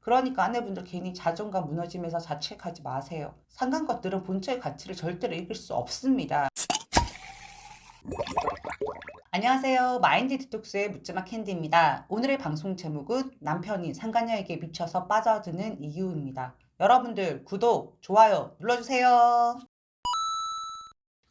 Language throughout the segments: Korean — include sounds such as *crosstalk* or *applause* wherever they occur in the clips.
그러니까 아내분들 괜히 자존감 무너지면서 자책하지 마세요. 상간 것들은 본체의 가치를 절대로 이길 수 없습니다. 안녕하세요. 마인드 디톡스의 묻지마 캔디입니다. 오늘의 방송 제목은 남편이 상간녀에게 미쳐서 빠져드는 이유입니다. 여러분들 구독, 좋아요 눌러주세요.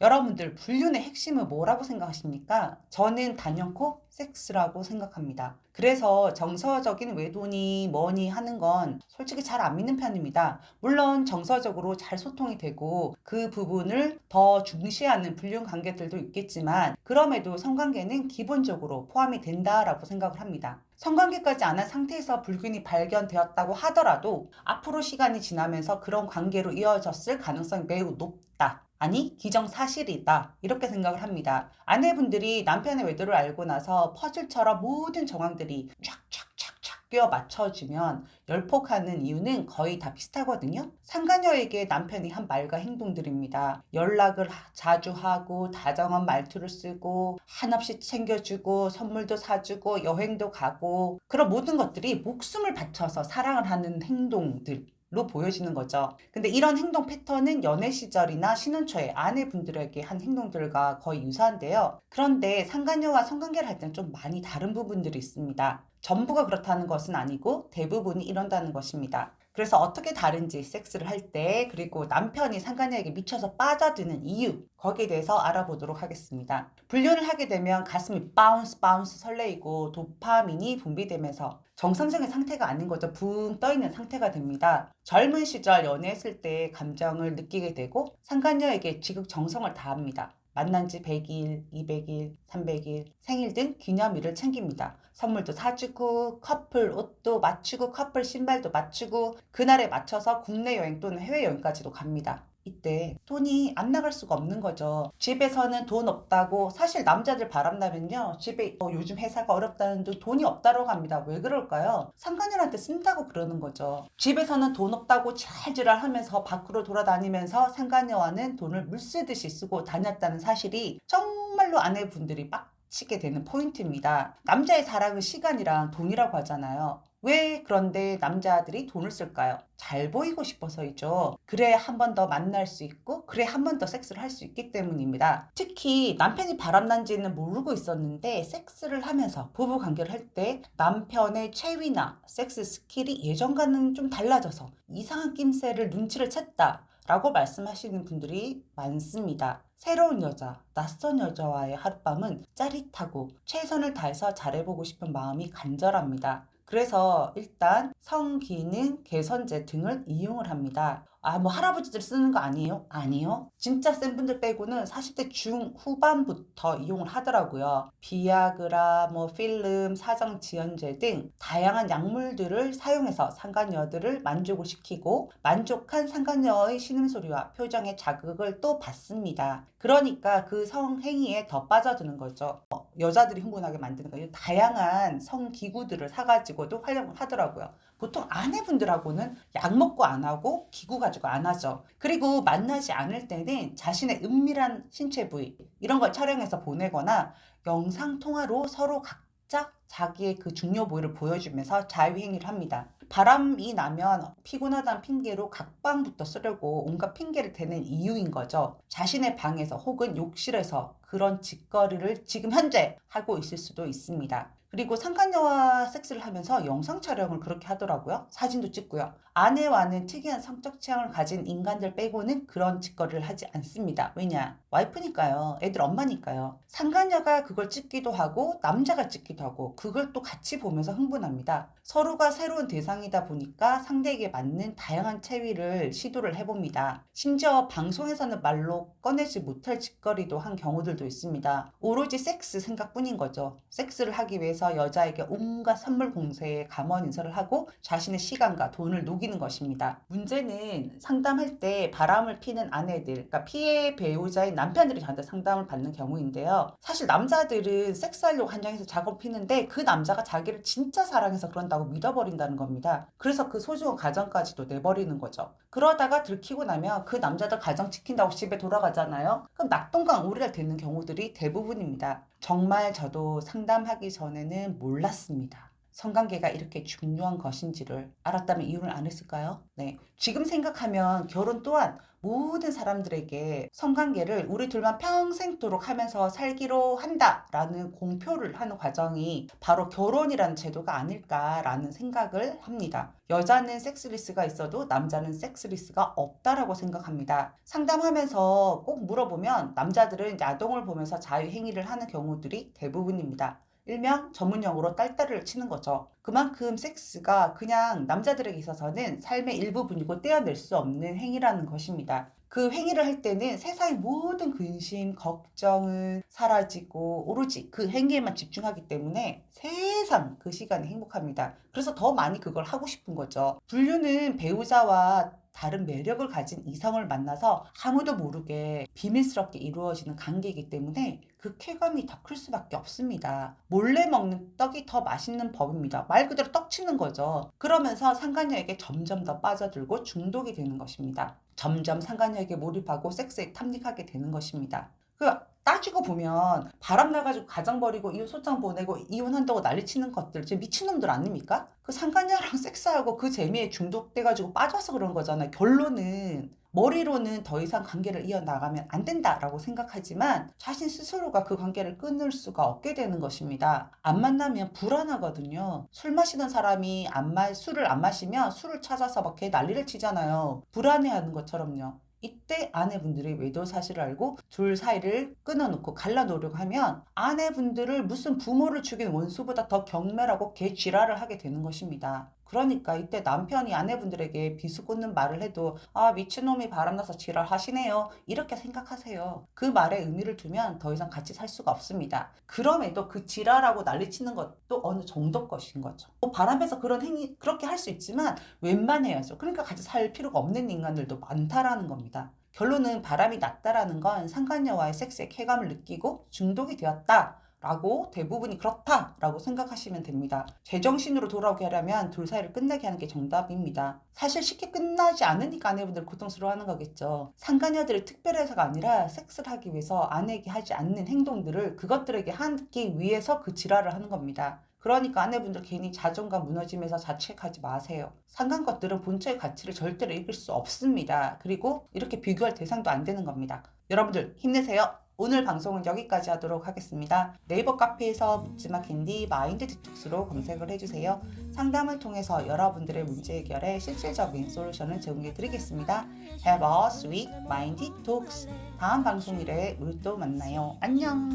여러분들 불륜의 핵심은 뭐라고 생각하십니까? 저는 단연코 섹스라고 생각합니다. 그래서 정서적인 외도니 뭐니 하는 건 솔직히 잘 안 믿는 편입니다. 물론 정서적으로 잘 소통이 되고 그 부분을 더 중시하는 불륜 관계들도 있겠지만 그럼에도 성관계는 기본적으로 포함이 된다라고 생각을 합니다. 성관계까지 안 한 상태에서 불균이 발견되었다고 하더라도 앞으로 시간이 지나면서 그런 관계로 이어졌을 가능성이 매우 높다. 아니 기정사실이다 이렇게 생각을 합니다. 아내분들이 남편의 외도를 알고 나서 퍼즐처럼 모든 정황들이 촥촥촥촥 끼워 맞춰주면 열폭하는 이유는 거의 다 비슷하거든요. 상간녀에게 남편이 한 말과 행동들입니다. 연락을 하- 자주 하고 다정한 말투를 쓰고 한없이 챙겨주고 선물도 사주고 여행도 가고 그런 모든 것들이 목숨을 바쳐서 사랑을 하는 행동들 로 보여지는 거죠. 근데 이런 행동 패턴은 연애 시절이나 신혼 초에 아내분들에게 한 행동들과 거의 유사한데요. 그런데 상간녀와 성관계를 할 때는 좀 많이 다른 부분들이 있습니다. 전부가 그렇다는 것은 아니고 대부분이 이런다는 것입니다. 그래서 어떻게 다른지 섹스를 할 때 그리고 남편이 상간녀에게 미쳐서 빠져드는 이유 거기에 대해서 알아보도록 하겠습니다. 불륜을 하게 되면 가슴이 바운스 바운스 설레이고 도파민이 분비되면서 정상적인 상태가 아닌 거죠. 붕 떠있는 상태가 됩니다. 젊은 시절 연애했을 때 감정을 느끼게 되고 상간녀에게 지극 정성을 다합니다. 만난 지 100일, 200일, 300일, 생일 등 기념일을 챙깁니다. 선물도 사주고, 커플 옷도 맞추고, 커플 신발도 맞추고, 그날에 맞춰서 국내 여행 또는 해외여행까지도 갑니다. 이때 돈이 안 나갈 수가 없는 거죠. 집에서는 돈 없다고 사실 남자들 바람나면요. 집에 어, 요즘 회사가 어렵다는 데 돈이 없다고 합니다. 왜 그럴까요? 상간녀한테 쓴다고 그러는 거죠. 집에서는 돈 없다고 지랄지랄 하면서 밖으로 돌아다니면서 상간녀와는 돈을 물쓰듯이 쓰고 다녔다는 사실이 정말로 아내분들이 빡치게 되는 포인트입니다. 남자의 사랑은 시간이랑 돈이라고 하잖아요. 왜 그런데 남자들이 돈을 쓸까요? 잘 보이고 싶어서이죠. 그래 한 번 더 만날 수 있고, 그래 한 번 더 섹스를 할 수 있기 때문입니다. 특히 남편이 바람난지는 모르고 있었는데 섹스를 하면서 부부 관계를 할 때 남편의 체위나 섹스 스킬이 예전과는 좀 달라져서 이상한 낌새를 눈치를 챘다. 라고 말씀하시는 분들이 많습니다. 새로운 여자, 낯선 여자와의 하룻밤은 짜릿하고 최선을 다해서 잘해보고 싶은 마음이 간절합니다. 그래서 일단 성기능 개선제 등을 이용을 합니다. 아, 뭐 할아버지들 쓰는 거 아니에요? 아니요. 진짜 센 분들 빼고는 40대 중후반부터 이용을 하더라고요. 비아그라, 뭐 필름, 사정 지연제 등 다양한 약물들을 사용해서 상간녀들을 만족을 시키고 만족한 상간녀의 신음소리와 표정의 자극을 또 받습니다. 그러니까 그 성행위에 더 빠져드는 거죠. 어, 여자들이 흥분하게 만드는 거예요. 다양한 성기구들을 사가지고도 활용을 하더라고요. 보통 아내분들하고는 약 먹고 안 하고 기구 가지고 안 하죠. 그리고 만나지 않을 때는 자신의 은밀한 신체 부위 이런 걸 촬영해서 보내거나 영상 통화로 서로 각자 자기의 그 중요 부위를 보여주면서 자유행위를 합니다. 바람이 나면 피곤하다는 핑계로 각방부터 쓰려고 온갖 핑계를 대는 이유인 거죠. 자신의 방에서 혹은 욕실에서 그런 짓거리를 지금 현재 하고 있을 수도 있습니다. 그리고 상간녀와 섹스를 하면서 영상 촬영을 그렇게 하더라고요. 사진도 찍고요. 아내와는 특이한 성적 취향을 가진 인간들 빼고는 그런 짓거리를 하지 않습니다. 왜냐? 와이프니까요. 애들 엄마니까요. 상간녀가 그걸 찍기도 하고 남자가 찍기도 하고 그걸 또 같이 보면서 흥분합니다. 서로가 새로운 대상이다 보니까 상대에게 맞는 다양한 체위를 시도를 해봅니다. 심지어 방송에서는 말로 꺼내지 못할 짓거리도 한 경우들도 있습니다. 오로지 섹스 생각뿐인 거죠. 섹스를 하기 위해서 여자에게 온갖 선물 공세에 감원 인사를 하고 자신의 시간과 돈을 녹이는 것입니다. 문제는 상담할 때 바람을 피는 아내들, 그러니까 피해 배우자인 남편들이 저한테 상담을 받는 경우인데요. 사실 남자들은 섹스하려고 한장에서 작업 피는데 그 남자가 자기를 진짜 사랑해서 그런다고 믿어버린다는 겁니다. 그래서 그 소중한 가정까지도 내버리는 거죠. 그러다가 들키고 나면 그 남자들 가정 지킨다고 집에 돌아가잖아요. 그럼 낙동강 오리가 되는 경우들이 대부분입니다. 정말 저도 상담하기 전에는 몰랐습니다. 성관계가 이렇게 중요한 것인지를 알았다면 이혼을 안 했을까요? 네. 지금 생각하면 결혼 또한 모든 사람들에게 성관계를 우리 둘만 평생도록 하면서 살기로 한다라는 공표를 하는 과정이 바로 결혼이라는 제도가 아닐까라는 생각을 합니다. 여자는 섹스리스가 있어도 남자는 섹스리스가 없다라고 생각합니다. 상담하면서 꼭 물어보면 남자들은 야동을 보면서 자유행위를 하는 경우들이 대부분입니다. 일명 전문용어로 딸딸이를 치는 거죠. 그만큼 섹스가 그냥 남자들에게 있어서는 삶의 일부분이고 떼어낼 수 없는 행위라는 것입니다. 그 행위를 할 때는 세상의 모든 근심, 걱정은 사라지고 오로지 그 행위에만 집중하기 때문에 세상 그 시간이 행복합니다. 그래서 더 많이 그걸 하고 싶은 거죠. 분류는 배우자와 다른 매력을 가진 이성을 만나서 아무도 모르게 비밀스럽게 이루어지는 관계이기 때문에 그 쾌감이 더 클 수밖에 없습니다. 몰래 먹는 떡이 더 맛있는 법입니다. 말 그대로 떡 치는 거죠. 그러면서 상간녀에게 점점 더 빠져들고 중독이 되는 것입니다. 점점 상간녀에게 몰입하고 섹스에 탐닉하게 되는 것입니다. 그 따지고 보면 바람 나가지고 가정 버리고 이혼 소장 보내고 이혼한다고 난리치는 것들 제 미친놈들 아닙니까? 그 상간녀랑 *laughs* 섹스하고 그 재미에 중독돼가지고 빠져서 그런 거잖아요. 결론은 머리로는 더 이상 관계를 이어나가면 안 된다라고 생각하지만 자신 스스로가 그 관계를 끊을 수가 없게 되는 것입니다. 안 만나면 불안하거든요. 술 마시던 사람이 안 마, 술을 안 마시면 술을 찾아서 막개 난리를 치잖아요. 불안해하는 것처럼요. 이때 아내분들이 외도 사실을 알고 둘 사이를 끊어놓고 갈라놓으려고 하면 아내분들을 무슨 부모를 죽인 원수보다 더 경멸하고 개쥐랄을 하게 되는 것입니다. 그러니까 이때 남편이 아내분들에게 비수 꽂는 말을 해도 아 미친놈이 바람나서 지랄하시네요. 이렇게 생각하세요. 그 말에 의미를 두면 더 이상 같이 살 수가 없습니다. 그럼에도 그 지랄하고 난리치는 것도 어느 정도 것인 거죠. 뭐 바람에서 그런 행위 그렇게 할 수 있지만 웬만해야죠. 그러니까 같이 살 필요가 없는 인간들도 많다라는 겁니다. 결론은 바람이 났다라는 건 상간녀와의 섹스의 쾌감을 느끼고 중독이 되었다 라고 대부분이 그렇다라고 생각하시면 됩니다. 제정신으로 돌아오게 하려면 둘 사이를 끝내게 하는 게 정답입니다. 사실 쉽게 끝나지 않으니까 아내분들 고통스러워하는 거겠죠. 상간녀들이 특별해서가 아니라 섹스를 하기 위해서 아내에게 하지 않는 행동들을 그것들에게 하기 위해서 그 지랄을 하는 겁니다. 그러니까 아내분들 괜히 자존감 무너지면서 자책하지 마세요. 상간 것들은 본체의 가치를 절대로 이길 수 없습니다. 그리고 이렇게 비교할 대상도 안 되는 겁니다. 여러분들 힘내세요. 오늘 방송은 여기까지 하도록 하겠습니다. 네이버 카페에서 묻지마 캔디 마인드 디톡스로 검색을 해주세요. 상담을 통해서 여러분들의 문제 해결에 실질적인 솔루션을 제공해 드리겠습니다. Have a sweet mind detox. 다음 방송일에 우리 또 만나요. 안녕.